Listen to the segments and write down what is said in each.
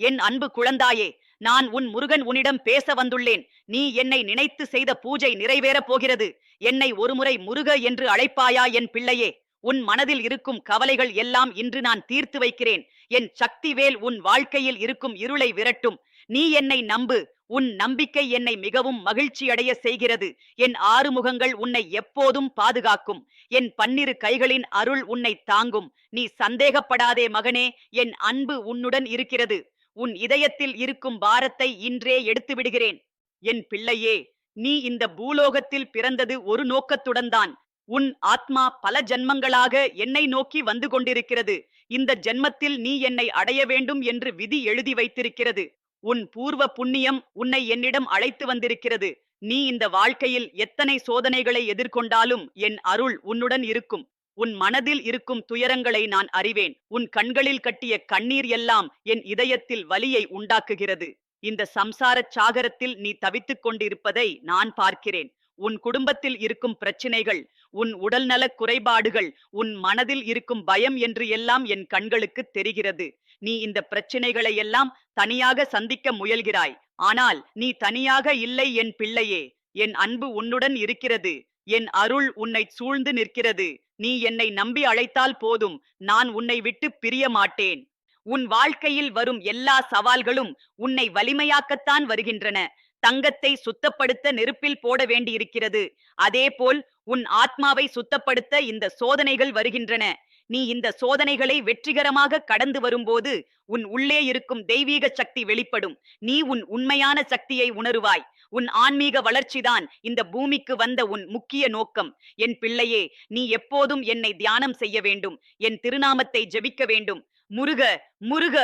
என் அன்பு குழந்தாயே நான் உன் முருகன் உன்னிடம் பேச வந்துள்ளேன். நீ என்னை நினைத்து செய்த பூஜை நிறைவேறப் போகிறது. என்னை ஒருமுறை முருக என்று அழைப்பாயா என் பிள்ளையே? உன் மனதில் இருக்கும் கவலைகள் எல்லாம் இன்று நான் தீர்த்து வைக்கிறேன். என் சக்திவேல் உன் வாழ்க்கையில் இருக்கும் இருளை விரட்டும். நீ என்னை நம்பு. உன் நம்பிக்கை என்னை மிகவும் மகிழ்ச்சியடைய செய்கிறது. என் ஆறுமுகங்கள் உன்னை எப்போதும் பாதுகாக்கும். என் பன்னிரு கைகளின் அருள் உன்னை தாங்கும். நீ சந்தேகப்படாதே மகனே. என் அன்பு உன்னுடன் இருக்கிறது. உன் இதயத்தில் இருக்கும் பாரத்தை இன்றே எடுத்து விடுகிறேன் என் பிள்ளையே நீ இந்த பூலோகத்தில் பிறந்தது ஒரு நோக்கத்துடன் தான் உன் ஆத்மா பல ஜன்மங்களாக என்னை நோக்கி வந்து கொண்டிருக்கிறது. இந்த ஜென்மத்தில் நீ என்னை அடைய வேண்டும் என்று விதி எழுதி வைத்திருக்கிறது. உன் பூர்வ புண்ணியம் உன்னை என்னிடம் அழைத்து வந்திருக்கிறது. நீ இந்த வாழ்க்கையில் எத்தனை சோதனைகளை எதிர்கொண்டாலும் என் அருள் உன்னுடன் இருக்கும். உன் மனதில் இருக்கும் துயரங்களை நான் அறிவேன். உன் கண்களில் கட்டிய கண்ணீர் எல்லாம் என் இதயத்தில் வலியை உண்டாக்குகிறது. இந்த சம்சாரச் சாகரத்தில் நீ தவித்துக் கொண்டிருப்பதை நான் பார்க்கிறேன். உன் குடும்பத்தில் இருக்கும் பிரச்சினைகள் உன் உடல்நலக் குறைபாடுகள் உன் மனதில் இருக்கும் பயம் என்று எல்லாம் என் கண்களுக்கு தெரிகிறது. நீ இந்த பிரச்சினைகளை எல்லாம் தனியாக சந்திக்க முயல்கிறாய். ஆனால் நீ தனியாக இல்லை என் பிள்ளையே. என் அன்பு உன்னுடன் இருக்கிறது. என் அருள் உன்னை சூழ்ந்து நிற்கிறது. நீ என்னை நம்பி அழைத்தால் போதும். நான் உன்னை விட்டு பிரிய மாட்டேன். உன் வாழ்க்கையில் வரும் எல்லா சவால்களும் உன்னை வலிமையாக்கத்தான் வருகின்றன. தங்கத்தை சுத்தப்படுத்த நெருப்பில் போட வேண்டியிருக்கிறது. அதேபோல் உன் ஆத்மாவை சுத்தப்படுத்த இந்த சோதனைகள் வருகின்றன. நீ இந்த சோதனைகளை வெற்றிகரமாக கடந்து வரும்போது உன் உள்ளே இருக்கும் தெய்வீக சக்தி வெளிப்படும். நீ உன் உண்மையான சக்தியை உணருவாய். உன் ஆன்மீக வளர்ச்சிதான் இந்த பூமிக்கு வந்த உன் முக்கிய நோக்கம். என் பிள்ளையே நீ எப்போதும் என்னை தியானம் செய்ய வேண்டும். என் திருநாமத்தை ஜெபிக்க வேண்டும். முருக முருக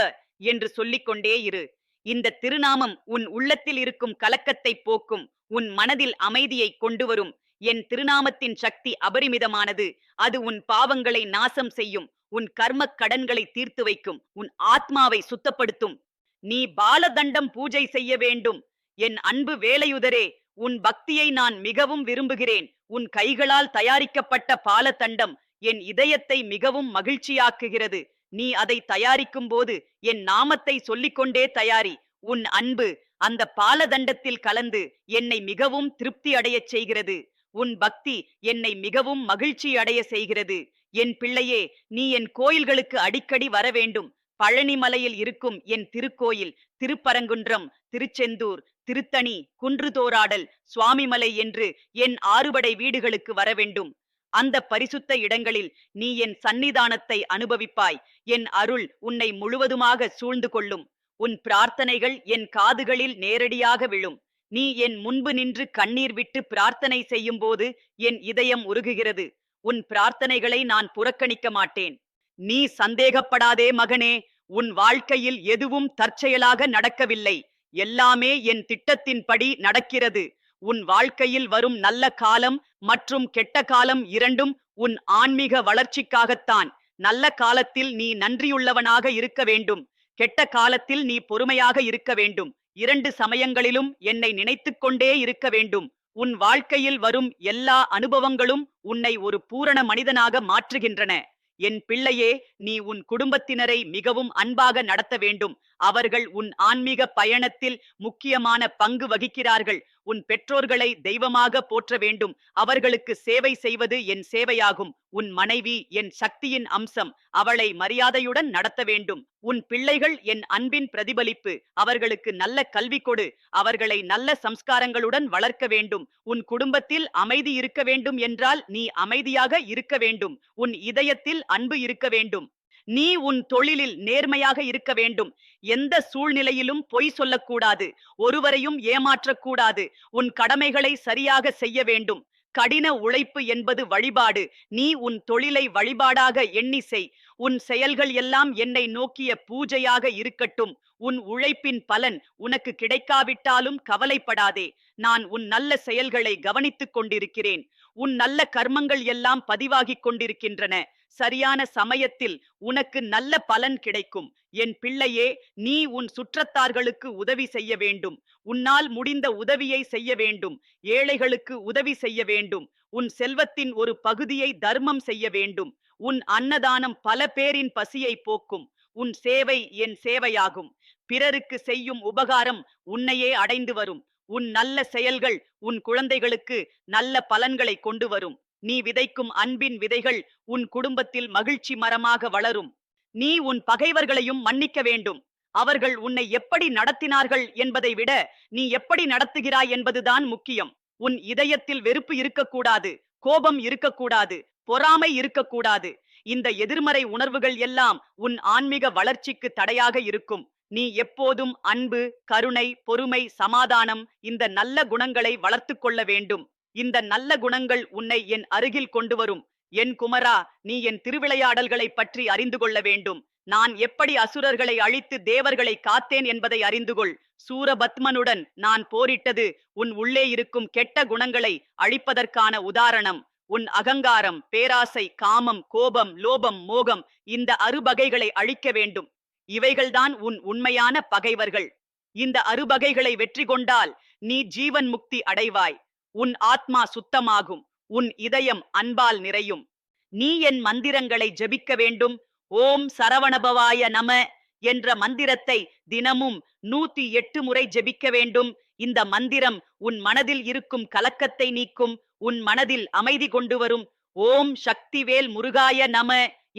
என்று சொல்லிக்கொண்டே இரு. இந்த திருநாமம் உன் உள்ளத்தில் இருக்கும் கலக்கத்தை போக்கும். உன் மனதில் அமைதியை கொண்டு வரும். என் திருநாமத்தின் சக்தி அபரிமிதமானது. அது உன் பாவங்களை நாசம் செய்யும். உன் கர்மக் கடன்களை தீர்த்து வைக்கும். உன் ஆத்மாவை சுத்தப்படுத்தும். நீ பாலதண்டம் பூஜை செய்ய வேண்டும். என் அன்பு வேலையுதரே உன் பக்தியை நான் மிகவும் விரும்புகிறேன். உன் கைகளால் தயாரிக்கப்பட்ட பாலதண்டம் என் இதயத்தை மிகவும் மகிழ்ச்சியாக்குகிறது. நீ அதை தயாரிக்கும் போது என் நாமத்தை சொல்லிக்கொண்டே தயாரி. உன் அன்பு அந்த பாலதண்டத்தில் கலந்து என்னை மிகவும் திருப்தி அடையச் செய்கிறது. உன் பக்தி என்னை மிகவும் மகிழ்ச்சி அடைய செய்கிறது. என் பிள்ளையே நீ என் கோயில்களுக்கு அடிக்கடி வர வேண்டும். பழனிமலையில் இருக்கும் என் திருக்கோயில் திருப்பரங்குன்றம் திருச்செந்தூர் திருத்தணி குன்றுதோராடல் சுவாமிமலை என்று என் ஆறுபடை வீடுகளுக்கு வர வேண்டும். அந்த பரிசுத்த இடங்களில் நீ என் சந்நிதானத்தை அனுபவிப்பாய். என் அருள் உன்னை முழுவதுமாக சூழ்ந்து கொள்ளும். உன் பிரார்த்தனைகள் என் காதுகளில் நேரடியாக விழும். நீ என் முன்பு நின்று கண்ணீர் விட்டு பிரார்த்தனை செய்யும் போது என் இதயம் உருகுகிறது. உன் பிரார்த்தனைகளை நான் புறக்கணிக்க மாட்டேன். நீ சந்தேகப்படாதே மகனே. உன் வாழ்க்கையில் எதுவும் தற்செயலாக நடக்கவில்லை. எல்லாமே என் திட்டத்தின்படி நடக்கிறது. உன் வாழ்க்கையில் வரும் நல்ல காலம் மற்றும் கெட்ட காலம் இரண்டும் உன் ஆன்மீக வளர்ச்சிக்காகத்தான். நல்ல காலத்தில் நீ நன்றியுள்ளவனாக இருக்க வேண்டும். கெட்ட காலத்தில் நீ பொறுமையாக இருக்க வேண்டும். இரண்டு சமயங்களிலும் என்னை நினைத்துக் கொண்டே இருக்க வேண்டும். உன் வாழ்க்கையில் வரும் எல்லா அனுபவங்களும் உன்னை ஒரு பூரண மனிதனாக மாற்றுகின்றன. என் பிள்ளையே நீ உன் குடும்பத்தினரை மிகவும் அன்பாக நடத்த வேண்டும். அவர்கள் உன் ஆன்மீக பயணத்தில் முக்கியமான பங்கு வகிக்கிறார்கள். உன் பெற்றோர்களை தெய்வமாக போற்ற வேண்டும். அவர்களுக்கு சேவை செய்வது என் சேவையாகும். உன் மனைவி என் சக்தியின் அம்சம். அவளை மரியாதையுடன் நடத்த வேண்டும். உன் பிள்ளைகள் என் அன்பின் பிரதிபலிப்பு. அவர்களுக்கு நல்ல கல்வி கொடு. அவர்களை நல்ல சம்ஸ்காரங்களுடன் வளர்க்க வேண்டும். உன் குடும்பத்தில் அமைதி இருக்க வேண்டும் என்றால் நீ அமைதியாக இருக்க வேண்டும். உன் இதயத்தில் அன்பு இருக்க வேண்டும். நீ உன் தொழிலில் நேர்மையாக இருக்க வேண்டும். எந்த சூழ்நிலையிலும் பொய் சொல்லக்கூடாது. ஒருவரையும் ஏமாற்றக்கூடாது. உன் கடமைகளை சரியாக செய்ய வேண்டும். கடின உழைப்பு என்பது வழிபாடு. நீ உன் தொழிலை வழிபாடாக எண்ணி செய். உன் செயல்கள் எல்லாம் என்னை நோக்கிய பூஜையாக இருக்கட்டும். உன் உழைப்பின் பலன் உனக்கு கிடைக்காவிட்டாலும் கவலைப்படாதே. நான் உன் நல்ல செயல்களை கவனித்துக் கொண்டிருக்கிறேன். உன் நல்ல கர்மங்கள் எல்லாம் பதிவாகிக் கொண்டிருக்கின்றன. சரியான சமயத்தில் உனக்கு நல்ல பலன் கிடைக்கும். என் பிள்ளையே நீ உன் சுற்றத்தார்களுக்கு உதவி செய்ய வேண்டும். உன்னால் முடிந்த உதவியை செய்ய வேண்டும். ஏழைகளுக்கு உதவி செய்ய வேண்டும். உன் செல்வத்தின் ஒரு பகுதியை தர்மம் செய்ய வேண்டும். உன் அன்னதானம் பல பேரின் பசியை போக்கும். உன் சேவை என் சேவையாகும். பிறருக்கு செய்யும் உபகாரம் உன்னையே அடைந்து வரும். உன் நல்ல செயல்கள் உன் குழந்தைகளுக்கு நல்ல பலன்களை கொண்டு வரும். நீ விதைக்கும் அன்பின் விதைகள் உன் குடும்பத்தில் மகிழ்ச்சி மரமாக வளரும். நீ உன் பகைவர்களையும் மன்னிக்க வேண்டும். அவர்கள் உன்னை எப்படி நடத்தினார்கள் என்பதை விட நீ எப்படி நடத்துகிறாய் என்பதுதான் முக்கியம். உன் இதயத்தில் வெறுப்பு இருக்கக்கூடாது கோபம் இருக்கக்கூடாது பொறாமை இருக்கக்கூடாது. இந்த எதிர்மறை உணர்வுகள் எல்லாம் உன் ஆன்மீக வளர்ச்சிக்கு தடையாக இருக்கும். நீ எப்போதும் அன்பு கருணை பொறுமை சமாதானம் இந்த நல்ல குணங்களை வளர்த்துக் கொள்ள வேண்டும். இந்த நல்ல குணங்கள் உன்னை என் அருகில் கொண்டு வரும். என் குமரா நீ என் திருவிளையாடல்களை பற்றி அறிந்து கொள்ள வேண்டும். நான் எப்படி அசுரர்களை அழித்து தேவர்களை காத்தேன் என்பதை அறிந்து கொள். சூரபத்மனுடன் நான் போரிட்டது உன் உள்ளே இருக்கும் கெட்ட குணங்களை அழிப்பதற்கான உதாரணம். உன் அகங்காரம் பேராசை காமம் கோபம் லோபம் மோகம் இந்த அறுபகைகளை அழிக்க வேண்டும். இவைகள்தான் உன் உண்மையான பகைவர்கள். இந்த அறுபகைகளை வெற்றி கொண்டால் நீ ஜீவன் முக்தி அடைவாய். உன் ஆத்மா சுத்தமாகும் உன் இதயம் அன்பால் நிறையும். நீ என் மந்திரங்களை ஜெபிக்க வேண்டும். ஓம் சரவணபவாய நம என்ற மந்திரத்தை தினமும் நூத்தி எட்டு முறை ஜெபிக்க வேண்டும். இந்த மந்திரம் உன் மனதில் இருக்கும் கலக்கத்தை நீக்கும் உன் மனதில் அமைதி கொண்டு வரும். ஓம் சக்திவேல் முருகாய நம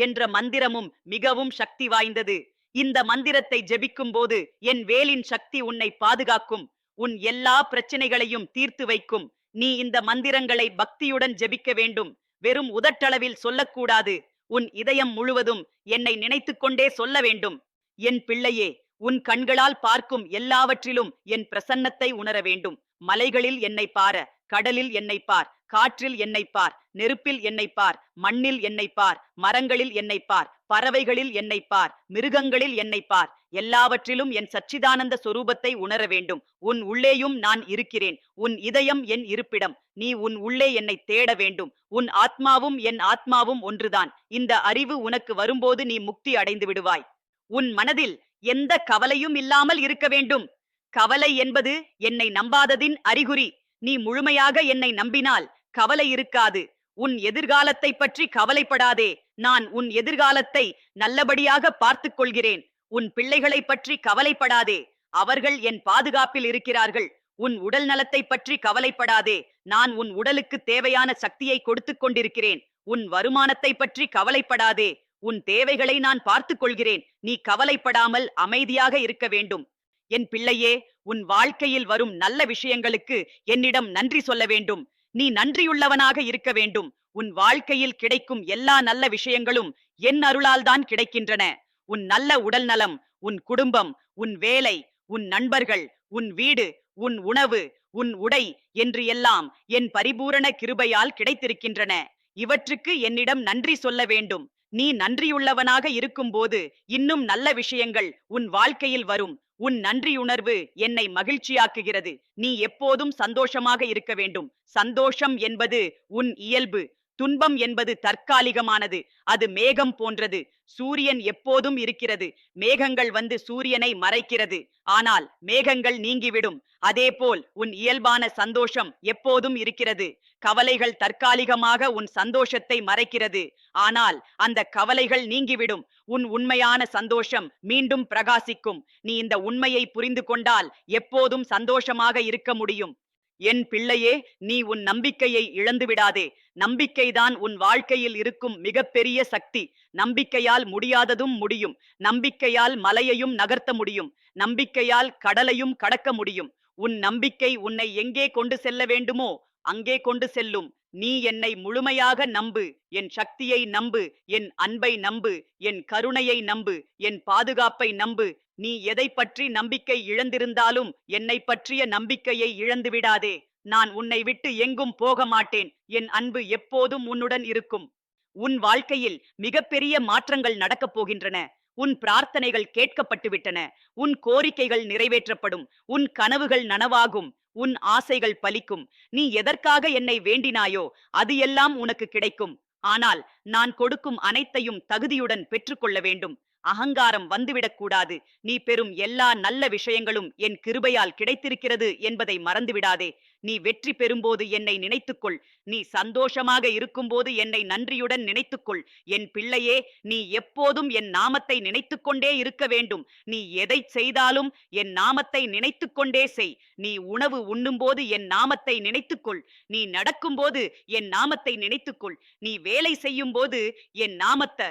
என்ற மந்திரமும் மிகவும் சக்தி வாய்ந்தது. இந்த மந்திரத்தை ஜெபிக்கும் போது என் வேலின் சக்தி உன்னை பாதுகாக்கும் உன் எல்லா பிரச்சனைகளையும் தீர்த்து வைக்கும். நீ இந்த மந்திரங்களை பக்தியுடன் ஜெபிக்க வேண்டும். வெறும் உதட்டளவில் சொல்லக்கூடாது. உன் இதயம் முழுவதும் என்னை நினைத்துக்கொண்டே சொல்ல வேண்டும். என் பிள்ளையே உன் கண்களால் பார்க்கும் எல்லாவற்றிலும் என் பிரசன்னத்தை உணர வேண்டும். மலைகளில் என்னை பார. கடலில் என்னை பார் காற்றில் என்னை பார் நெருப்பில் என்னை பார் மண்ணில் என்னை பார் மரங்களில் என்னை பார் பறவைகளில் என்னை பார் மிருகங்களில் என்னை பார் எல்லாவற்றிலும் என் சச்சிதானந்த சொரூபத்தை உணர வேண்டும். உன் உள்ளேயும் நான் இருக்கிறேன். உன் இதயம் என் இருப்பிடம். நீ உன் உள்ளே என்னை தேட வேண்டும். உன் ஆத்மாவும் என் ஆத்மாவும் ஒன்றுதான். இந்த அறிவு உனக்கு வரும்போது நீ முக்தி அடைந்து விடுவாய். உன் மனதில் எந்த கவலையும் இல்லாமல் இருக்க வேண்டும். கவலை என்பது என்னை நம்பாததின் அறிகுறி. நீ முழுமையாக என்னை நம்பினால் கவலை இருக்காது. உன் எதிர்காலத்தை பற்றி கவலைப்படாதே. நான் உன் எதிர்காலத்தை நல்லபடியாக பார்த்துக் கொள்கிறேன் உன் பிள்ளைகளை பற்றி கவலைப்படாதே. அவர்கள் என் பாதுகாப்பில் இருக்கிறார்கள். உன் உடல் நலத்தை பற்றி கவலைப்படாதே. நான் உன் உடலுக்கு தேவையான சக்தியை கொடுத்துக் கொண்டிருக்கிறேன். உன் வருமானத்தை பற்றி கவலைப்படாதே. உன் தேவைகளை நான் பார்த்துக் கொள்கிறேன். நீ கவலைப்படாமல் அமைதியாக இருக்க வேண்டும். என் பிள்ளையே உன் வாழ்க்கையில் வரும் நல்ல விஷயங்களுக்கு என்னிடம் நன்றி சொல்ல வேண்டும். நீ நன்றியுள்ளவனாக இருக்க வேண்டும். உன் வாழ்க்கையில் கிடைக்கும் எல்லா நல்ல விஷயங்களும் என் அருளால் தான் கிடைக்கின்றன. உன் நல்ல உடல் நலம் உன் குடும்பம் உன் வேலை உன் நண்பர்கள் உன் வீடு உன் உணவு உன் உடை என்று எல்லாம் என் பரிபூரண கிருபையால் கிடைத்திருக்கின்றன. இவற்றுக்கு என்னிடம் நன்றி சொல்ல வேண்டும். நீ நன்றியுள்ளவனாக இருக்கும்போது இன்னும் நல்ல விஷயங்கள் உன் வாழ்க்கையில் வரும். உன் நன்றியுணர்வு என்னை மகிழ்ச்சியாக்குகிறது. நீ எப்போதும் சந்தோஷமாக இருக்க வேண்டும். சந்தோஷம் என்பது உன் இயல்பு. துன்பம் என்பது தற்காலிகமானது. அது மேகம் போன்றது. சூரியன் எப்போதும் இருக்கிறது. மேகங்கள் வந்து சூரியனை மறைக்கிறது. ஆனால் மேகங்கள் நீங்கிவிடும். அதேபோல் உன் இயல்பான சந்தோஷம் எப்போதும் இருக்கிறது. கவலைகள் தற்காலிகமாக உன் சந்தோஷத்தை மறைக்கிறது. ஆனால் அந்த கவலைகள் நீங்கிவிடும். உன் உண்மையான சந்தோஷம் மீண்டும் பிரகாசிக்கும். நீ இந்த உண்மையை புரிந்து கொண்டால் எப்போதும் சந்தோஷமாக இருக்க முடியும். என் பிள்ளையே நீ உன் நம்பிக்கையை இழந்து விடாதே நம்பிக்கைதான் உன் வாழ்க்கையில் இருக்கும் மிகப்பெரிய சக்தி. நம்பிக்கையால் முடியாததும் முடியும். நம்பிக்கையால் மலையையும் நகர்த்த முடியும். நம்பிக்கையால் கடலையும் கடக்க முடியும். உன் நம்பிக்கை உன்னை எங்கே கொண்டு செல்ல வேண்டுமோ அங்கே கொண்டு செல்லும். நீ என்னை முழுமையாக நம்பு. என் சக்தியை நம்பு. என் அன்பை நம்பு. என் கருணையை நம்பு. என் பாதுகாப்பை நம்பு. நீ எதை பற்றி நம்பிக்கை இழந்திருந்தாலும் என்னை பற்றிய நம்பிக்கையை இழந்து விடாதே. நான் உன்னை விட்டு எங்கும் போக மாட்டேன். என் அன்பு எப்போதும் உன்னுடன் இருக்கும். உன் வாழ்க்கையில் மிகப்பெரிய மாற்றங்கள் நடக்கப் போகின்றன. உன் பிரார்த்தனைகள் கேட்கப்பட்டு விட்டன. உன் கோரிக்கைகள் நிறைவேற்றப்படும். உன் கனவுகள் நனவாகும். உன் ஆசைகள் பலிக்கும். நீ எதற்காக என்னை வேண்டினாயோ அது எல்லாம் உனக்கு கிடைக்கும். ஆனால் நான் கொடுக்கும் அனைத்தையும் தகுதியுடன் பெற்றுக்கொள்ள வேண்டும். அகங்காரம் வந்துவிடக்கூடாது. நீ பெறும் எல்லா நல்ல விஷயங்களும் என் கிருபையால் கிடைத்திருக்கிறது என்பதை மறந்துவிடாதே. நீ வெற்றி பெறும்போது என்னை நினைத்துக்கொள். நீ சந்தோஷமாக இருக்கும்போது என்னை நன்றியுடன் நினைத்துக்கொள். என் பிள்ளையே நீ எப்போதும் என் நாமத்தை நினைத்துக்கொண்டே இருக்க வேண்டும். நீ எதை செய்தாலும் என் நாமத்தை நினைத்துக்கொண்டே செய். நீ உணவு உண்ணும்போது என் நாமத்தை நினைத்துக்கொள். நீ நடக்கும்போது என் நாமத்தை நினைத்துக்கொள். நீ வேலை செய்யும்போது என் நாமத்தை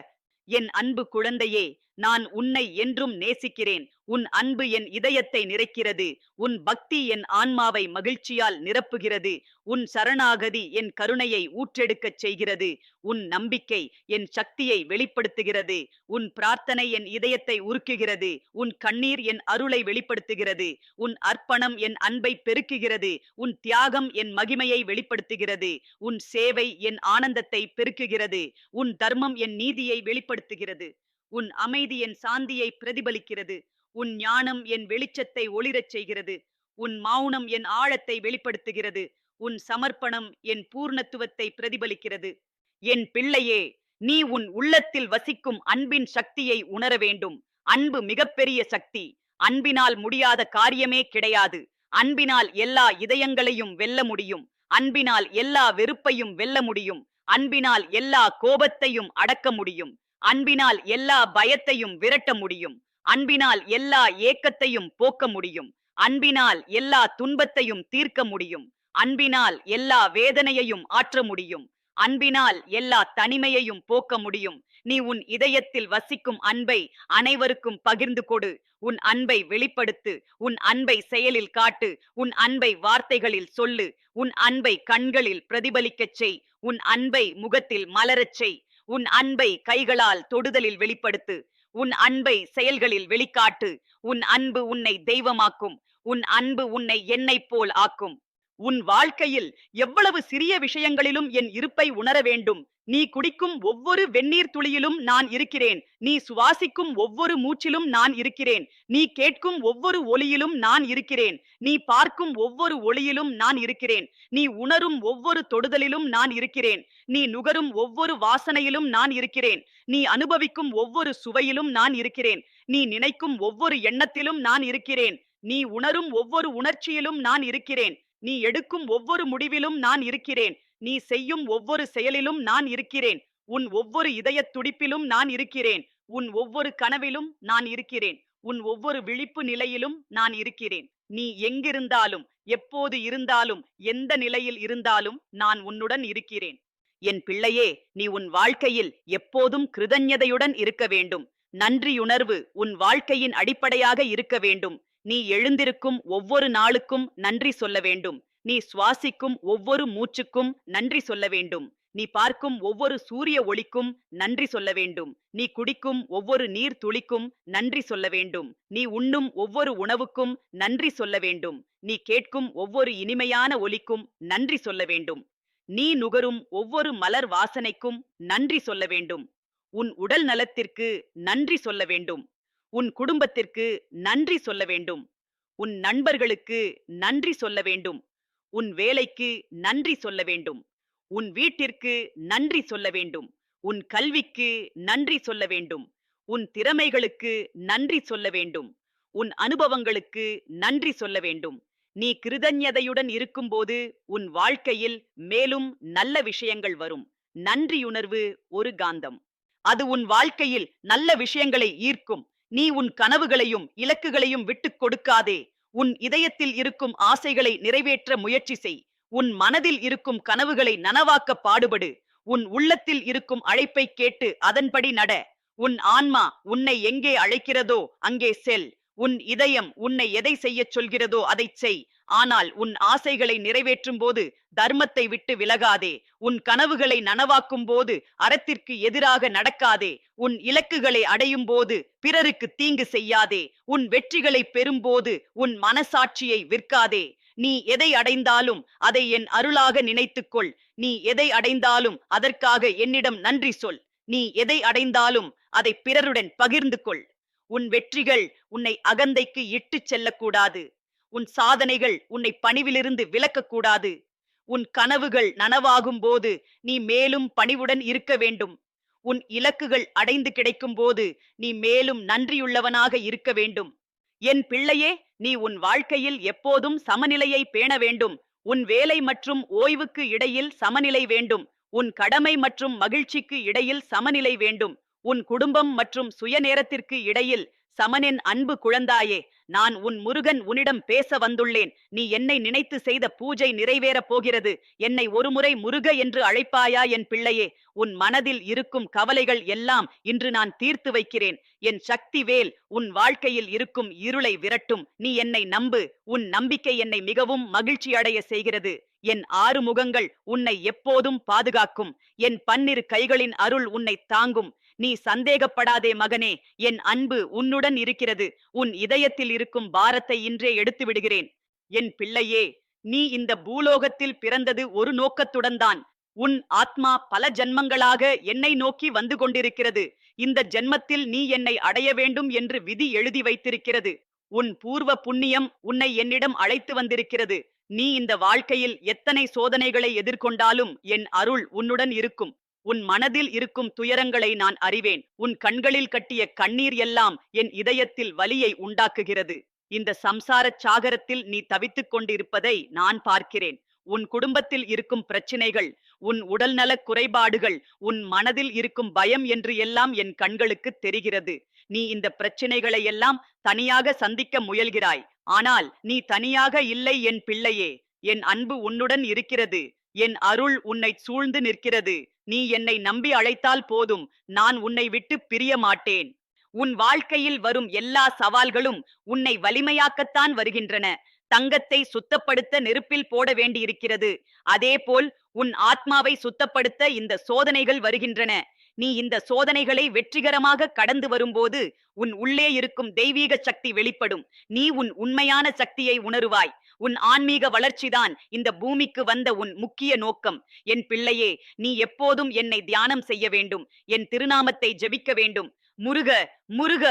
என் அன்பு குழந்தையே நான் உன்னை என்றும் நேசிக்கிறேன். உன் அன்பு என் இதயத்தை நிறைக்கிறது. உன் பக்தி என் ஆன்மாவை மகிழ்ச்சியால் நிரப்புகிறது. உன் சரணாகதி என் கருணையை ஊற்றெடுக்கச் செய்கிறது. உன் நம்பிக்கை என் சக்தியை வெளிப்படுத்துகிறது. உன் பிரார்த்தனை என் இதயத்தை உருக்குகிறது. உன் கண்ணீர் என் அருளை வெளிப்படுத்துகிறது. உன் அர்ப்பணம் என் அன்பை பெருக்குகிறது. உன் தியாகம் என் மகிமையை வெளிப்படுத்துகிறது. உன் சேவை என் ஆனந்தத்தை பெருக்குகிறது. உன் தர்மம் என் நீதியை வெளிப்படுத்துகிறது. உன் அமைதி என் சாந்தியை பிரதிபலிக்கிறது. உன் ஞானம் என் வெளிச்சத்தை ஒளிரச் செய்கிறது. உன் மௌனம் என் ஆழத்தை வெளிப்படுத்துகிறது. உன் சமர்ப்பணம் என் பூர்ணத்துவத்தை பிரதிபலிக்கிறது. என் பிள்ளையே நீ உன் உள்ளத்தில் வசிக்கும் அன்பின் சக்தியை உணர வேண்டும். அன்பு மிகப்பெரிய சக்தி. அன்பினால் முடியாத காரியமே கிடையாது. அன்பினால் எல்லா இதயங்களையும் வெல்ல முடியும். அன்பினால் எல்லா வெறுப்பையும் வெல்ல முடியும். அன்பினால் எல்லா கோபத்தையும் அடக்க முடியும். அன்பினால் எல்லா பயத்தையும் விரட்ட முடியும். அன்பினால் எல்லா ஏக்கத்தையும் போக்க முடியும். அன்பினால் எல்லா துன்பத்தையும் தீர்க்க முடியும். அன்பினால் எல்லா வேதனையையும் ஆற்ற முடியும். அன்பினால் எல்லா தனிமையையும் போக்க முடியும். நீ உன் இதயத்தில் வசிக்கும் அன்பை அனைவருக்கும் பகிர்ந்து கொடு. உன் அன்பை வெளிப்படுத்து. உன் அன்பை செயலில் காட்டு. உன் அன்பை வார்த்தைகளில் சொல்லு. உன் அன்பை கண்களில் பிரதிபலிக்கச் செய். உன் அன்பை முகத்தில் மலரச் செய். உன் அன்பை கைகளால் தொடுதலில் வெளிப்படுத்து. உன் அன்பை செயல்களில் வெளிக்காட்டு. உன் அன்பு உன்னை தெய்வமாக்கும். உன் அன்பு உன்னை என்னைப் போல் ஆக்கும். உன் வாழ்க்கையில் எவ்வளவு சிறிய விஷயங்களிலும் என் இருப்பை உணர வேண்டும். நீ குடிக்கும் ஒவ்வொரு வெந்நீர் துளியிலும் நான் இருக்கிறேன். நீ சுவாசிக்கும் ஒவ்வொரு மூச்சிலும் நான் இருக்கிறேன். நீ கேட்கும் ஒவ்வொரு ஒலியிலும் நான் இருக்கிறேன். நீ பார்க்கும் ஒவ்வொரு ஒளியிலும் நான் இருக்கிறேன். நீ உணரும் ஒவ்வொரு தொடுதலிலும் நான் இருக்கிறேன். நீ நுகரும் ஒவ்வொரு வாசனையிலும் நான் இருக்கிறேன். நீ அனுபவிக்கும் ஒவ்வொரு சுவையிலும் நான் இருக்கிறேன். நீ நினைக்கும் ஒவ்வொரு எண்ணத்திலும் நான் இருக்கிறேன். நீ உணரும் ஒவ்வொரு உணர்ச்சியிலும் நான் இருக்கிறேன். நீ எடுக்கும் ஒவ்வொரு முடிவிலும் நான் இருக்கிறேன். நீ செய்யும் ஒவ்வொரு செயலிலும் நான் இருக்கிறேன். உன் ஒவ்வொரு இதயத் துடிப்பிலும் நான் இருக்கிறேன். உன் ஒவ்வொரு கனவிலும் நான் இருக்கிறேன். உன் ஒவ்வொரு விழிப்பு நிலையிலும் நான் இருக்கிறேன். நீ எங்கிருந்தாலும் எப்போது இருந்தாலும் எந்த நிலையில் இருந்தாலும் நான் உன்னுடன் இருக்கிறேன். என் பிள்ளையே நீ உன் வாழ்க்கையில் எப்போதும் கிருதஞதையுடன் இருக்க வேண்டும். நன்றியுணர்வு உன் வாழ்க்கையின் அடிப்படையாக இருக்க வேண்டும். நீ எழுந்திருக்கும் ஒவ்வொரு நாளுக்கும் நன்றி சொல்ல வேண்டும். நீ சுவாசிக்கும் ஒவ்வொரு மூச்சுக்கும் நன்றி சொல்ல வேண்டும். நீ பார்க்கும் ஒவ்வொரு சூரிய ஒளிக்கும் நன்றி சொல்ல வேண்டும். நீ குடிக்கும் ஒவ்வொரு நீர் துளிக்கும் நன்றி சொல்ல வேண்டும். நீ உண்ணும் ஒவ்வொரு உணவுக்கும் நன்றி சொல்ல வேண்டும். நீ கேட்கும் ஒவ்வொரு இனிமையான ஒலிக்கும் நன்றி சொல்ல வேண்டும். நீ நுகரும் ஒவ்வொரு மலர் வாசனைக்கும் நன்றி சொல்ல வேண்டும். உன் உடல் நலத்திற்கு நன்றி சொல்ல வேண்டும். உன் குடும்பத்திற்கு நன்றி சொல்ல வேண்டும். உன் நண்பர்களுக்கு நன்றி சொல்ல வேண்டும். உன் வேலைக்கு நன்றி சொல்ல வேண்டும். உன் வீட்டிற்கு நன்றி சொல்ல வேண்டும். உன் கல்விக்கு நன்றி சொல்ல வேண்டும். உன் திறமைகளுக்கு நன்றி சொல்ல வேண்டும். உன் அனுபவங்களுக்கு நன்றி சொல்ல வேண்டும். நீ கிருதஞதையுடன் இருக்கும்போது உன் வாழ்க்கையில் மேலும் நல்ல விஷயங்கள் வரும். நன்றியுணர்வு ஒரு காந்தம். அது உன் வாழ்க்கையில் நல்ல விஷயங்களை ஈர்க்கும். நீ உன் கனவுகளையும் இலக்குகளையும் விட்டுக் கொடுக்காதே. உன் இதயத்தில் இருக்கும் ஆசைகளை நிறைவேற்ற முயற்சி செய். உன் மனதில் இருக்கும் கனவுகளை நனவாக்க பாடுபடு. உன் உள்ளத்தில் இருக்கும் அழைப்பை கேட்டு அதன்படி நட. உன் ஆன்மா உன்னை எங்கே அழைக்கிறதோ அங்கே செல். உன் இதயம் உன்னை எதை செய்யச் சொல்கிறதோ அதைச் செய். ஆனால் உன் ஆசைகளை நிறைவேற்றும் போது தர்மத்தை விட்டு விலகாதே. உன் கனவுகளை நனவாக்கும் போது அறத்திற்கு எதிராக நடக்காதே. உன் இலக்குகளை அடையும் போது பிறருக்கு தீங்கு செய்யாதே. உன் வெற்றிகளை பெறும்போது உன் மனசாட்சியை விற்காதே. நீ எதை அடைந்தாலும் அதை என் அருளாக நினைத்துக்கொள். நீ எதை அடைந்தாலும் அதற்காக என்னிடம் நன்றி சொல். நீ எதை அடைந்தாலும் அதை பிறருடன் பகிர்ந்து கொள் உன் வெற்றிகள் உன்னை அகந்தைக்கு இட்டுச் செல்லக்கூடாது. உன் சாதனைகள் உன்னை பணிவிலிருந்து விலக்கக்கூடாது. உன் கனவுகள் நனவாகும் போது நீ மேலும் பணிவுடன் இருக்க வேண்டும். உன் இலக்குகள் அடைந்து கிடைக்கும் போது நீ மேலும் நன்றியுள்ளவனாக இருக்க வேண்டும். என் பிள்ளையே நீ உன் வாழ்க்கையில் எப்போதும் சமநிலையை பேண வேண்டும். உன் வேலை மற்றும் ஓய்வுக்கு இடையில் சமநிலை வேண்டும். உன் கடமை மற்றும் மகிழ்ச்சிக்கு இடையில் சமநிலை வேண்டும். உன் குடும்பம் மற்றும் சுயநேரத்திற்கு இடையில் சமனின் அன்பு குழந்தாயே நான் உன் முருகன் உன்னிடம் பேச வந்துள்ளேன். நீ என்னை நினைத்து செய்த பூஜை நிறைவேறப் போகிறது. என்னை ஒருமுறை முருக என்று அழைப்பாயா என் பிள்ளையே? உன் மனதில் இருக்கும் கவலைகள் எல்லாம் இன்று நான் தீர்த்து வைக்கிறேன். என் சக்தி வேல் உன் வாழ்க்கையில் இருக்கும் இருளை விரட்டும். நீ என்னை நம்பு. உன் நம்பிக்கை என்னை மிகவும் மகிழ்ச்சி அடைய செய்கிறது. என் ஆறு முகங்கள் உன்னை எப்போதும் பாதுகாக்கும். என் பன்னிரு கைகளின் அருள் உன்னை தாங்கும். நீ சந்தேகப்படாதே மகனே. என் அன்பு உன்னுடன் இருக்கிறது. உன் இதயத்தில் இருக்கும் பாரத்தை இன்றே எடுத்து விடுகிறேன். என் பிள்ளையே நீ இந்த பூலோகத்தில் பிறந்தது ஒரு நோக்கத்துடன் தான். உன் ஆத்மா பல ஜன்மங்களாக என்னை நோக்கி வந்து கொண்டிருக்கிறது. இந்த ஜென்மத்தில் நீ என்னை அடைய வேண்டும் என்று விதி எழுதி வைத்திருக்கிறது. உன் பூர்வ புண்ணியம் உன்னை என்னிடம் அழைத்து வந்திருக்கிறது. நீ இந்த வாழ்க்கையில் எத்தனை சோதனைகளை எதிர்கொண்டாலும் என் அருள் உன்னுடன் இருக்கும். உன் மனதில் இருக்கும் துயரங்களை நான் அறிவேன். உன் கண்களில் கட்டிய கண்ணீர் எல்லாம் என் இதயத்தில் வலியை உண்டாக்குகிறது. இந்த சம்சாரச் சாகரத்தில் நீ தவித்துக் கொண்டிருப்பதை நான் பார்க்கிறேன். உன் குடும்பத்தில் இருக்கும் பிரச்சினைகள் உன் உடல்நலக் குறைபாடுகள் உன் மனதில் இருக்கும் பயம் என்று எல்லாம் என் கண்களுக்கு தெரிகிறது. நீ இந்த பிரச்சினைகளை எல்லாம் தனியாக சந்திக்க முயல்கிறாய். ஆனால் நீ தனியாக இல்லை என் பிள்ளையே. என் அன்பு உன்னுடன் இருக்கிறது. என் அருள் உன்னை சூழ்ந்து நிற்கிறது. நீ என்னை நம்பி அழைத்தால் போதும். நான் உன்னை விட்டு பிரிய மாட்டேன். உன் வாழ்க்கையில் வரும் எல்லா சவால்களும் உன்னை வலிமையாக்கத்தான் வருகின்றன. தங்கத்தை சுத்தப்படுத்த நெருப்பில் போட வேண்டியிருக்கிறது. அதேபோல் உன் ஆத்மாவை சுத்தப்படுத்த இந்த சோதனைகள் வருகின்றன. நீ இந்த சோதனைகளை வெற்றிகரமாக கடந்து வரும்போது உன் உள்ளே இருக்கும் தெய்வீக சக்தி வெளிப்படும். நீ உன் உண்மையான சக்தியை உணருவாய். உன் ஆன்மீக வளர்ச்சிதான் இந்த பூமிக்கு வந்த உன் முக்கிய நோக்கம். என் பிள்ளையே நீ எப்போதும் என்னை தியானம் செய்ய வேண்டும். என் திருநாமத்தை ஜெபிக்க வேண்டும். முருக முருக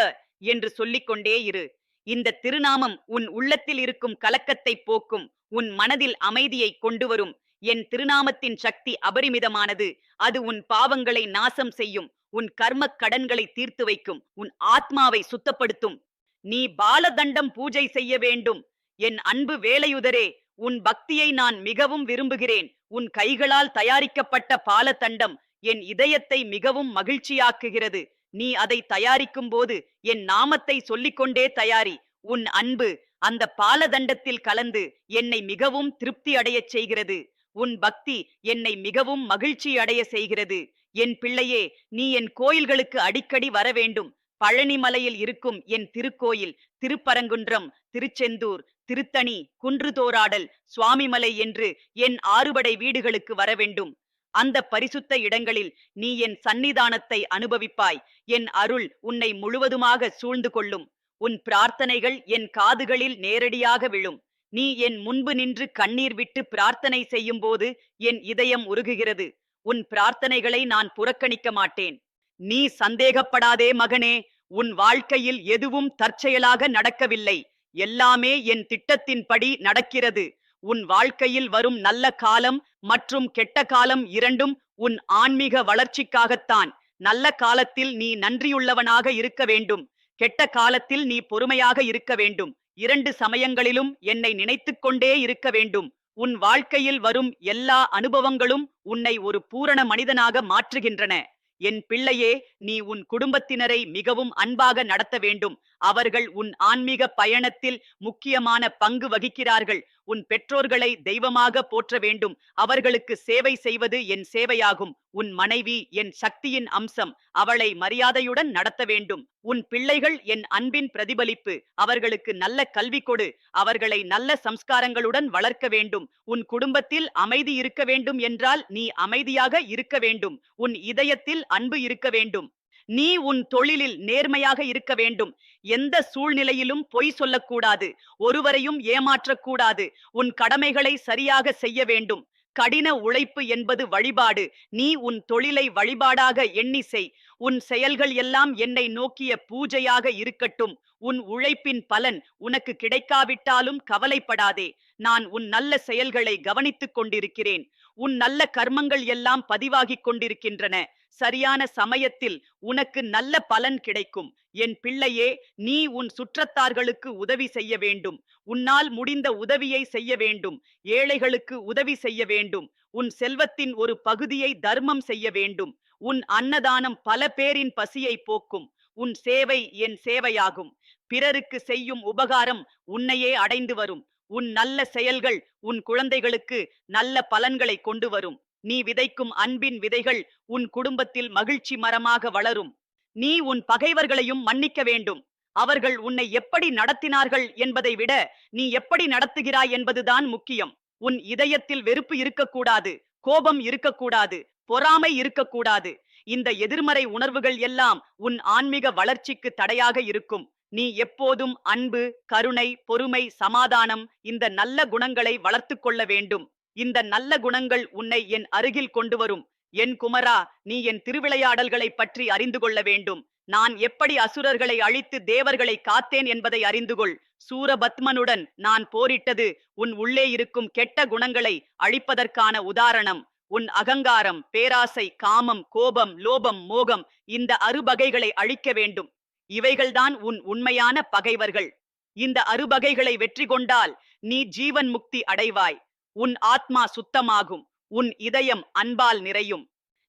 என்று சொல்லிக்கொண்டே இரு. இந்த திருநாமம் உன் உள்ளத்தில் இருக்கும் கலக்கத்தை போக்கும். உன் மனதில் அமைதியை கொண்டு வரும். என் திருநாமத்தின் சக்தி அபரிமிதமானது. அது உன் பாவங்களை நாசம் செய்யும். உன் கர்ம கடன்களை தீர்த்து வைக்கும். உன் ஆத்மாவை சுத்தப்படுத்தும். நீ பாலதண்டம் பூஜை செய்ய வேண்டும். என் அன்பு வேலையுதரே உன் பக்தியை நான் மிகவும் விரும்புகிறேன். உன் கைகளால் தயாரிக்கப்பட்ட பாலதண்டம் என் இதயத்தை மிகவும் மகிழ்ச்சியாக்குகிறது. நீ அதை தயாரிக்கும் போது என் நாமத்தை சொல்லிக்கொண்டே தயாரி. உன் அன்பு அந்த பாலதண்டத்தில் கலந்து என்னை மிகவும் திருப்தி அடையச் செய்கிறது. உன் பக்தி என்னை மிகவும் மகிழ்ச்சி அடைய செய்கிறது. என் பிள்ளையே நீ என் கோயில்களுக்கு அடிக்கடி வர வேண்டும். பழனிமலையில் இருக்கும் என் திருக்கோயில் திருப்பரங்குன்றம் திருச்செந்தூர் திருத்தணி குன்றுதோராடல் சுவாமிமலை என்று என் ஆறுபடை வீடுகளுக்கு வர வேண்டும். அந்த பரிசுத்த இடங்களில் நீ என் சந்நிதானத்தை அனுபவிப்பாய். என் அருள் உன்னை முழுவதுமாக சூழ்ந்து கொள்ளும். உன் பிரார்த்தனைகள் என் காதுகளில் நேரடியாக விழும். நீ என் முன்பு நின்று கண்ணீர் விட்டு பிரார்த்தனை செய்யும் போது என் இதயம் உருகுகிறது. உன் பிரார்த்தனைகளை நான் புறக்கணிக்க மாட்டேன். நீ சந்தேகப்படாதே மகனே. உன் வாழ்க்கையில் எதுவும் தற்செயலாக நடக்கவில்லை. எல்லாமே என் திட்டத்தின்படி நடக்கிறது. உன் வாழ்க்கையில் வரும் நல்ல காலம் மற்றும் கெட்ட காலம் இரண்டும் உன் ஆன்மீக வளர்ச்சிக்காகத்தான். நல்ல காலத்தில் நீ நன்றியுள்ளவனாக இருக்க வேண்டும். கெட்ட காலத்தில் நீ பொறுமையாக இருக்க வேண்டும். இரண்டு சமயங்களிலும் என்னை நினைத்துக்கொண்டே இருக்க வேண்டும். உன் வாழ்க்கையில் வரும் எல்லா அனுபவங்களும் உன்னை ஒரு பூரண மனிதனாக மாற்றுகின்றன. என் பிள்ளையே நீ உன் குடும்பத்தினரை மிகவும் அன்பாக நடத்த வேண்டும். அவர்கள் உன் ஆன்மீக பயணத்தில் முக்கியமான பங்கு வகிக்கிறார்கள். உன் பெற்றோர்களை தெய்வமாக போற்ற வேண்டும். அவர்களுக்கு சேவை செய்வது என் சேவையாகும். உன் மனைவி என் சக்தியின் அம்சம். அவளை மரியாதையுடன் நடத்த வேண்டும். உன் பிள்ளைகள் என் அன்பின் பிரதிபலிப்பு. அவர்களுக்கு நல்ல கல்வி கொடு. அவர்களை நல்ல சம்ஸ்காரங்களுடன் வளர்க்க வேண்டும். உன் குடும்பத்தில் அமைதி இருக்க வேண்டும் என்றால் நீ அமைதியாக இருக்க வேண்டும். உன் இதயத்தில் அன்பு இருக்க வேண்டும். நீ உன் தொழிலில் நேர்மையாக இருக்க வேண்டும். எந்த சூழ்நிலையிலும் பொய் சொல்லக்கூடாது. ஒருவரையும் ஏமாற்றக்கூடாது. உன் கடமைகளை சரியாக செய்ய வேண்டும். கடின உழைப்பு என்பது வழிபாடு. நீ உன் தொழிலை வழிபாடாக எண்ணி செய். உன் செயல்கள் எல்லாம் என்னை நோக்கிய பூஜையாக இருக்கட்டும். உன் உழைப்பின் பலன் உனக்கு கிடைக்காவிட்டாலும் கவலைப்படாதே. நான் உன் நல்ல செயல்களை கவனித்துக் கொண்டிருக்கிறேன். உன் நல்ல கர்மங்கள் எல்லாம் பதிவாகிக் கொண்டிருக்கின்றன. சரியான சமயத்தில் உனக்கு நல்ல பலன் கிடைக்கும். என் பிள்ளையே நீ உன் சுற்றத்தார்களுக்கு உதவி செய்ய வேண்டும். உன்னால் முடிந்த உதவியை செய்ய வேண்டும். ஏழைகளுக்கு உதவி செய்ய வேண்டும். உன் செல்வத்தின் ஒரு பகுதியை தர்மம் செய்ய வேண்டும். உன் அன்னதானம் பல பேரின் பசியை போக்கும். உன் சேவை என் சேவையாகும். பிறருக்கு செய்யும் உபகாரம் உன்னையே அடைந்து வரும். உன் நல்ல செயல்கள் உன் குழந்தைகளுக்கு நல்ல பலன்களை கொண்டு வரும். நீ விதைக்கும் அன்பின் விதைகள் உன் குடும்பத்தில் மகிழ்ச்சி மரமாக வளரும். நீ உன் பகைவர்களையும் மன்னிக்க வேண்டும். அவர்கள் உன்னை எப்படி நடத்தினார்கள் என்பதை விட நீ எப்படி நடத்துகிறாய் என்பதுதான் முக்கியம். உன் இதயத்தில் வெறுப்பு இருக்கக்கூடாது கோபம் இருக்கக்கூடாது பொறாமை இருக்கக்கூடாது. இந்த எதிர்மறை உணர்வுகள் எல்லாம் உன் ஆன்மீக வளர்ச்சிக்கு தடையாக இருக்கும். நீ எப்போதும் அன்பு கருணை பொறுமை சமாதானம் இந்த நல்ல குணங்களை வளர்த்து கொள்ள வேண்டும். இந்த நல்ல குணங்கள் உன்னை என் அருகில் கொண்டு வரும். என் குமரா நீ என் திருவிளையாடல்களை பற்றி அறிந்து கொள்ள வேண்டும். நான் எப்படி அசுரர்களை அழித்து தேவர்களை காத்தேன் என்பதை அறிந்து கொள். சூரபத்மனுடன் நான் போரிட்டது உன் உள்ளே இருக்கும் கெட்ட குணங்களை அழிப்பதற்கான உதாரணம். உன் அகங்காரம் பேராசை காமம் கோபம் லோபம் மோகம் இந்த அறுபகைகளை அழிக்க வேண்டும். இவைகள்தான் உன் உண்மையான பகைவர்கள். இந்த அறுபகைகளை வெற்றி கொண்டால் நீ ஜீவன் முக்தி அடைவாய். உன் ஆத்மா சுத்தமாகும் உன் இதயம் அன்பால் நிறையும்.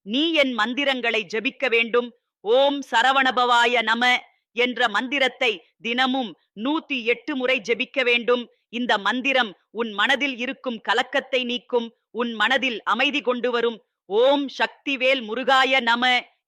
நீ என் மந்திரங்களை ஜெபிக்க வேண்டும். ஓம் சரவணபவாய நம என்ற மந்திரத்தை தினமும் நூத்தி எட்டு முறை ஜெபிக்க வேண்டும். இந்த மந்திரம் உன் மனதில் இருக்கும் கலக்கத்தை நீக்கும் உன் மனதில் அமைதி கொண்டு வரும். ஓம் சக்திவேல் முருகாய நம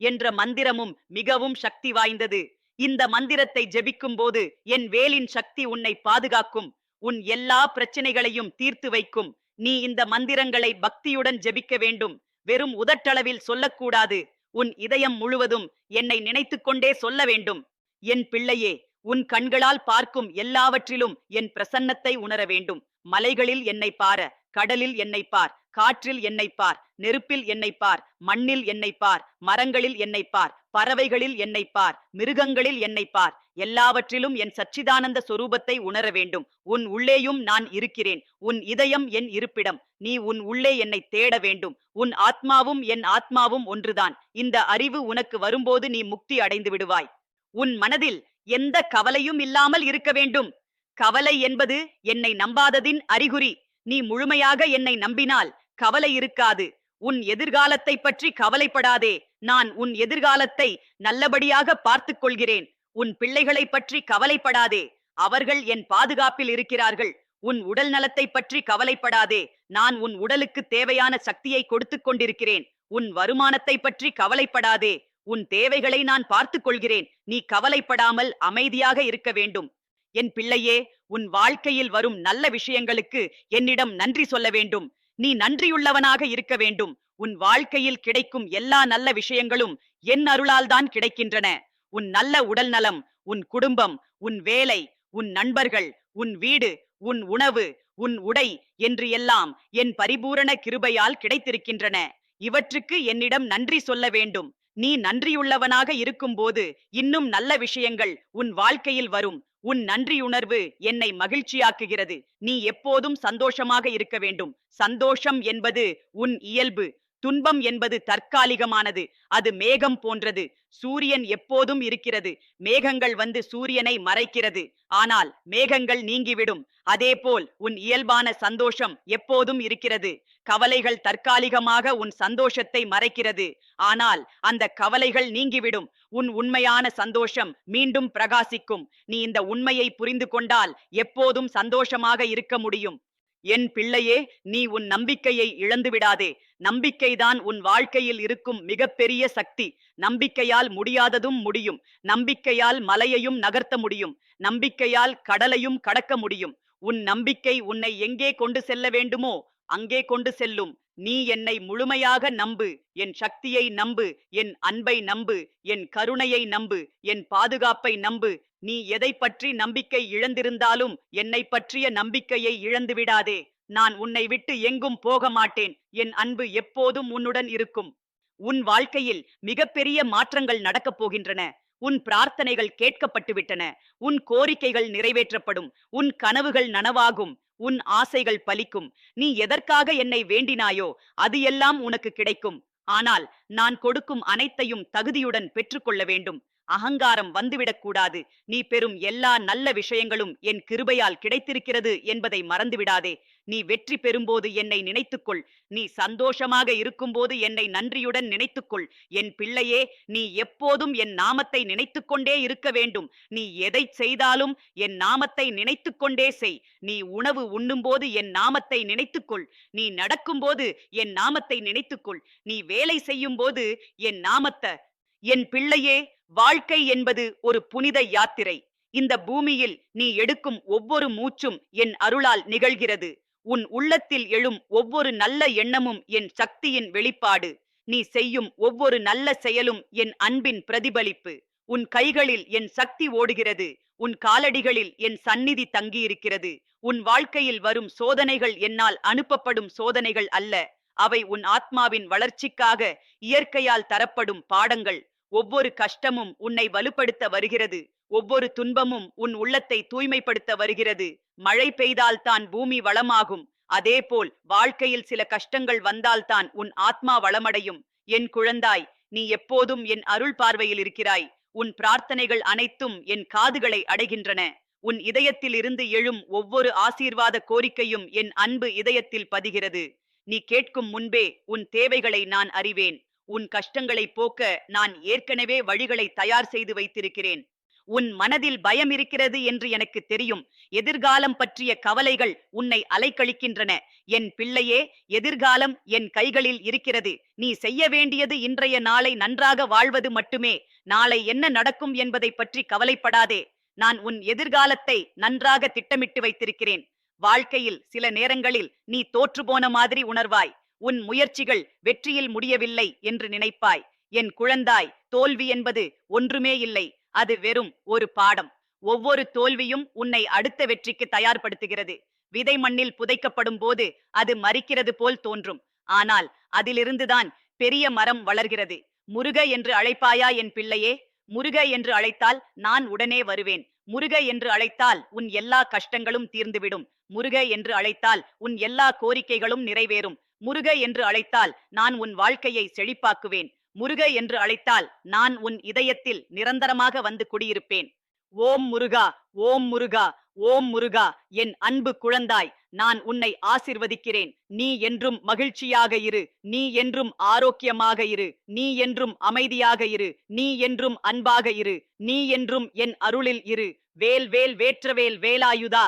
என்ற மந்திரமும் மிகவும் சக்தி வாய்ந்தது. இந்த மந்திரத்தை ஜெபிக்கும் போது என் வேலின் சக்தி உன்னை பாதுகாக்கும் உன் எல்லா பிரச்சனைகளையும் தீர்த்து வைக்கும். நீ இந்த மந்திரங்களை பக்தியுடன் ஜெபிக்க வேண்டும். வெறும் உதட்டளவில் சொல்லக்கூடாது. உன் இதயம் முழுவதும் என்னை நினைத்துக்கொண்டே சொல்ல வேண்டும். என் பிள்ளையே உன் கண்களால் பார்க்கும் எல்லாவற்றிலும் என் பிரசன்னத்தை உணர வேண்டும். மலைகளில் என்னை பார கடலில் என்னை பார் காற்றில் என்னை பார் நெருப்பில் என்னை பார் மண்ணில் என்னை பார் மரங்களில் என்னை பார் பறவைகளில் என்னை பார் மிருகங்களில் என்னை பார். எல்லாவற்றிலும் என் சச்சிதானந்த சொரூபத்தை உணர வேண்டும். உன் உள்ளேயும் நான் இருக்கிறேன். உன் இதயம் என் இருப்பிடம். நீ உன் உள்ளே என்னை தேட வேண்டும். உன் ஆத்மாவும் என் ஆத்மாவும் ஒன்றுதான். இந்த அறிவு உனக்கு வரும்போது நீ முக்தி அடைந்து விடுவாய். உன் மனதில் எந்த கவலையும் இல்லாமல் இருக்க வேண்டும். கவலை என்பது என்னை நம்பாததின் அறிகுறி. நீ முழுமையாக என்னை நம்பினால் கவலை இருக்காது. உன் எதிர்காலத்தை பற்றி கவலைப்படாதே. நான் உன் எதிர்காலத்தை நல்லபடியாக பார்த்துக் கொள்கிறேன். உன் பிள்ளைகளை பற்றி கவலைப்படாதே. அவர்கள் என் பாதுகாப்பில் இருக்கிறார்கள். உன் உடல் நலத்தை பற்றி கவலைப்படாதே. நான் உன் உடலுக்கு தேவையான சக்தியை கொடுத்துக் கொண்டிருக்கிறேன். உன் வருமானத்தை பற்றி கவலைப்படாதே. உன் தேவைகளை நான் பார்த்து கொள்கிறேன். நீ கவலைப்படாமல் அமைதியாக இருக்க வேண்டும். என் பிள்ளையே உன் வாழ்க்கையில் வரும் நல்ல விஷயங்களுக்கு என்னிடம் நன்றி சொல்ல வேண்டும். நீ நன்றியுள்ளவனாக இருக்க வேண்டும். உன் வாழ்க்கையில் கிடைக்கும் எல்லா நல்ல விஷயங்களும் என் அருளால் தான் கிடைக்கின்றன. உன் நல்ல உடல் நலம் உன் குடும்பம் உன் வேலை உன் நண்பர்கள் உன் வீடு உன் உணவு உன் உடை என்று எல்லாம் என் பரிபூரண கிருபையால் கிடைத்திருக்கின்றன. இவற்றுக்கு என்னிடம் நன்றி சொல்ல வேண்டும். நீ நன்றியுள்ளவனாக இருக்கும்போது இன்னும் நல்ல விஷயங்கள் உன் வாழ்க்கையில் வரும். உன் நன்றியுணர்வு என்னை மகிழ்ச்சியாக்குகிறது. நீ எப்போதும் சந்தோஷமாக இருக்க வேண்டும். சந்தோஷம் என்பது உன் இயல்பு. துன்பம் என்பது தற்காலிகமானது. அது மேகம் போன்றது. சூரியன் எப்போதும் இருக்கிறது. மேகங்கள் வந்து சூரியனை மறைக்கிறது. ஆனால் மேகங்கள் நீங்கிவிடும். அதேபோல் உன் இயல்பான சந்தோஷம் எப்போதும் இருக்கிறது. கவலைகள் தற்காலிகமாக உன் சந்தோஷத்தை மறைக்கிறது. ஆனால் அந்த கவலைகள் நீங்கிவிடும். உன் உண்மையான சந்தோஷம் மீண்டும் பிரகாசிக்கும். நீ இந்த உண்மையை புரிந்து கொண்டால் எப்போதும் சந்தோஷமாக இருக்க முடியும். என் பிள்ளையே நீ உன் நம்பிக்கையை இழந்து விடாதே. நம்பிக்கைதான் உன் வாழ்க்கையில் இருக்கும் மிகப்பெரிய சக்தி. நம்பிக்கையால் முடியாததும் முடியும். நம்பிக்கையால் மலையையும் நகர்த்த முடியும். நம்பிக்கையால் கடலையும் கடக்க முடியும். உன் நம்பிக்கை உன்னை எங்கே கொண்டு செல்ல வேண்டுமோ அங்கே கொண்டு செல்லும். நீ என்னை முழுமையாக நம்பு. என் சக்தியை நம்பு. என் அன்பை நம்பு. என் கருணையை நம்பு. என் பாதுகாப்பை நம்பு. நீ எதை பற்றி நம்பிக்கை இழந்திருந்தாலும் என்னை பற்றிய நம்பிக்கையை இழந்து விடாதே. நான் உன்னை விட்டு எங்கும் போக மாட்டேன். என் அன்பு எப்போதும் உன்னுடன் இருக்கும். உன் வாழ்க்கையில் மிகப்பெரிய மாற்றங்கள் நடக்கப் போகின்றன. உன் பிரார்த்தனைகள் கேட்கப்பட்டுவிட்டன உன் கோரிக்கைகள் நிறைவேற்றப்படும். உன் கனவுகள் நனவாகும். உன் ஆசைகள் பலிக்கும். நீ எதற்காக என்னை வேண்டினாயோ அது எல்லாம் உனக்கு கிடைக்கும். ஆனால் நான் கொடுக்கும் அனைத்தையும் தகுதியுடன் பெற்றுக்கொள்ள வேண்டும். அகங்காரம் வந்துவிடக்கூடாது நீ பெறும் எல்லா நல்ல விஷயங்களும் என் கிருபையால் கிடைத்திருக்கிறது என்பதை மறந்துவிடாதே. நீ வெற்றி பெறும்போது என்னை நினைத்துக்கொள். நீ சந்தோஷமாக இருக்கும்போது என்னை நன்றியுடன் நினைத்துக்கொள். என் பிள்ளையே நீ எப்போதும் என் நாமத்தை நினைத்துக்கொண்டே இருக்க வேண்டும். நீ எதை செய்தாலும் என் நாமத்தை நினைத்துக்கொண்டே செய். நீ உணவு உண்ணும்போது என் நாமத்தை நினைத்துக்கொள். நீ நடக்கும்போது என் நாமத்தை நினைத்துக்கொள். நீ வேலை செய்யும்போது என் நாமத்தை. என் பிள்ளையே வாழ்க்கை என்பது ஒரு புனித யாத்திரை. இந்த பூமியில் நீ எடுக்கும் ஒவ்வொரு மூச்சும் என் அருளால் நிகழ்கிறது. உன் உள்ளத்தில் எழும் ஒவ்வொரு நல்ல எண்ணமும் என் சக்தியின் வெளிப்பாடு. நீ செய்யும் ஒவ்வொரு நல்ல செயலும் என் அன்பின் பிரதிபலிப்பு. உன் கைகளில் என் சக்தி ஓடுகிறது. உன் காலடிகளில் என் சந்நிதி தங்கியிருக்கிறது. உன் வாழ்க்கையில் வரும் சோதனைகள் என்னால் அனுப்பப்படும் சோதனைகள் அல்ல. அவை உன் ஆத்மாவின் வளர்ச்சிக்காக இயற்கையால் தரப்படும் பாடங்கள். ஒவ்வொரு கஷ்டமும் உன்னை வலுப்படுத்த வருகிறது. ஒவ்வொரு துன்பமும் உன் உள்ளத்தை தூய்மைப்படுத்த வருகிறது. மழை பெய்தால்தான் பூமி வளமாகும். அதேபோல் வாழ்க்கையில் சில கஷ்டங்கள் வந்தால்தான் உன் ஆத்மா வளமடையும். என் குழந்தாய் நீ எப்போதும் என் அருள் பார்வையில் இருக்கிறாய். உன் பிரார்த்தனைகள் அனைத்தும் என் காதுகளை அடைகின்றன. உன் இதயத்தில் இருந்து எழும் ஒவ்வொரு ஆசீர்வாத கோரிக்கையும் என் அன்பு இதயத்தில் பதிகிறது. நீ கேட்கும் முன்பே உன் தேவைகளை நான் அறிவேன். உன் கஷ்டங்களை போக்க நான் ஏற்கனவே வழிகளை தயார் செய்து வைத்திருக்கிறேன். உன் மனதில் பயம் இருக்கிறது என்று எனக்கு தெரியும். எதிர்காலம் பற்றிய கவலைகள் உன்னை அலைக்கழிக்கின்றன. என் பிள்ளையே எதிர்காலம் என் கைகளில் இருக்கிறது. நீ செய்ய வேண்டியது இன்றைய நாளை நன்றாக வாழ்வது மட்டுமே. நாளை என்ன நடக்கும் என்பதை பற்றி கவலைப்படாதே. நான் உன் எதிர்காலத்தை நன்றாக திட்டமிட்டு வைத்திருக்கிறேன். வாழ்க்கையில் சில நேரங்களில் நீ தோற்றுப்போன மாதிரி உணர்வாய். உன் முயற்சிகள் வெற்றியில் முடியவில்லை என்று நினைப்பாய். என் குழந்தாய் தோல்வி என்பது ஒன்றுமே இல்லை. அது வெறும் ஒரு பாடம். ஒவ்வொரு தோல்வியும் உன்னை அடுத்த வெற்றிக்கு தயார்படுத்துகிறது. விதை மண்ணில் புதைக்கப்படும் போது அது மறிக்கிறது போல் தோன்றும். ஆனால் அதிலிருந்துதான் பெரிய மரம் வளர்கிறது. முருக என்று அழைப்பாயா என் பிள்ளையே? முருக என்று அழைத்தால் நான் உடனே வருவேன். முருக என்று அழைத்தால் உன் எல்லா கஷ்டங்களும் தீர்ந்துவிடும். முருக என்று அழைத்தால் உன் எல்லா கோரிக்கைகளும் நிறைவேறும். முருக என்று அழைத்தால் நான் உன் வாழ்க்கையை செழிப்பாக்குவேன். முருக என்று அழைத்தால் நான் உன் இதயத்தில் நிரந்தரமாக வந்து குடியிருப்பேன். ஓம் முருகா ஓம் முருகா ஓம் முருகா என் அன்பு குழந்தாய் நான் உன்னை ஆசிர்வதிக்கிறேன். நீ என்றும் மகிழ்ச்சியாக இரு நீ என்றும் ஆரோக்கியமாக இரு நீ என்றும் அமைதியாக இரு நீ என்றும் அன்பாக இரு நீ என்றும் என் அருளில் இரு. வேல் வேல் வேற்றவேல் வேலாயுதா